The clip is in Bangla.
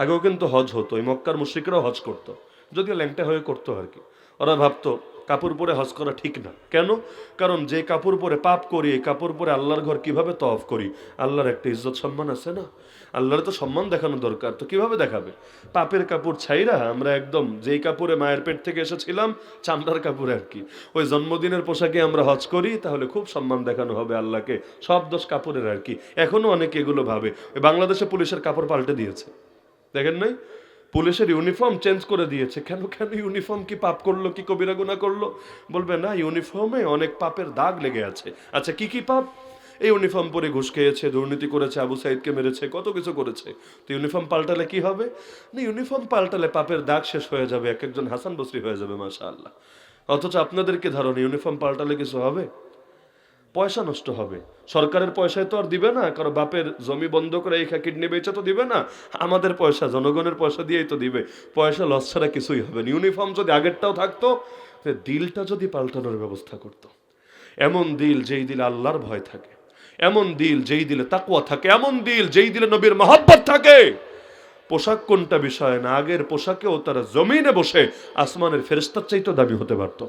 আগেও কিন্তু হজ হতো, এই মক্কার মুশ্রিকরাও হজ করতো। যদিও ল্যাংটা হয়ে করতো আর কি। ওরা ভাবতো, কাপড় পরে হজ করা ঠিক না। কেন? কারণ যে কাপড় পরে পাপ করি, এই কাপড় পরে আল্লাহর ঘর কীভাবে তফ করি? আল্লাহর একটা ইজ্জত সম্মান আছে না? আল্লাহর তো সম্মান দেখানো দরকার, তো কীভাবে দেখাবে? পাপের কাপড় ছাইরা আমরা একদম যেই কাপড়ে মায়ের পেট থেকে এসেছিলাম, চামড়ার কাপড়ে আর কি। ওই জন্মদিনের পোশাকে আমরা হজ করি, তাহলে খুব সম্মান দেখানো হবে আল্লাহকে। সব দোষ কাপড়ের আর কি। এখনও অনেকে এগুলো ভাবে। বাংলাদেশে পুলিশের কাপড় পাল্টে দিয়েছে। দেখেন নাই? পুলিশের ইউনিফর্ম চেঞ্জ করে দিয়েছে। কেন কেন ইউনিফর্ম কি পাপ করল, কি কবিরা গুণা করল? বলবে, না ইউনিফর্মে অনেক পাপের দাগ লেগে আছে। আচ্ছা কি কি পাপ? এই ইউনিফর্ম পরে ঘুষ খেয়েছে, দুর্নীতি করেছে, আবু সাইদকে মেরেছে, কত কিছু করেছে। তো ইউনিফর্ম পাল্টালে কি হবে? না ইউনিফর্ম পাল্টালে পাপের দাগ শেষ হয়ে যাবে, এক একজন হাসান বসরি হয়ে যাবে মাশা আল্লাহ অথচ আপনাদেরকে ধারণা ইউনিফর্ম পাল্টালে কিছু হবে? পয়সা নষ্ট হবে। সরকারের পয়সায় তো আর দিবে না কারও বাপের জমি বন্ধ করে এই কিডনি বেচে তো দিবে না। আমাদের পয়সা, জনগণের পয়সা দিয়েই তো দিবে। পয়সা লস ছাড়া কিছুই হবে না। ইউনিফর্ম যদি আগেরটাও থাকতো দিলটা যদি পাল্টানোর ব্যবস্থা করত। এমন দিল যেই দিলে আল্লাহর ভয় থাকে। এমন দিল যেই দিলে তাকুয়া থাকে। এমন দিল যেই দিলে নবীর মহব্বত থাকে। পোশাক কোনটা বিষয় না? আগের পোশাকেও তারা জমিনে বসে আসমানের ফেরস্তার চাইতে দাবি হতে পারতো।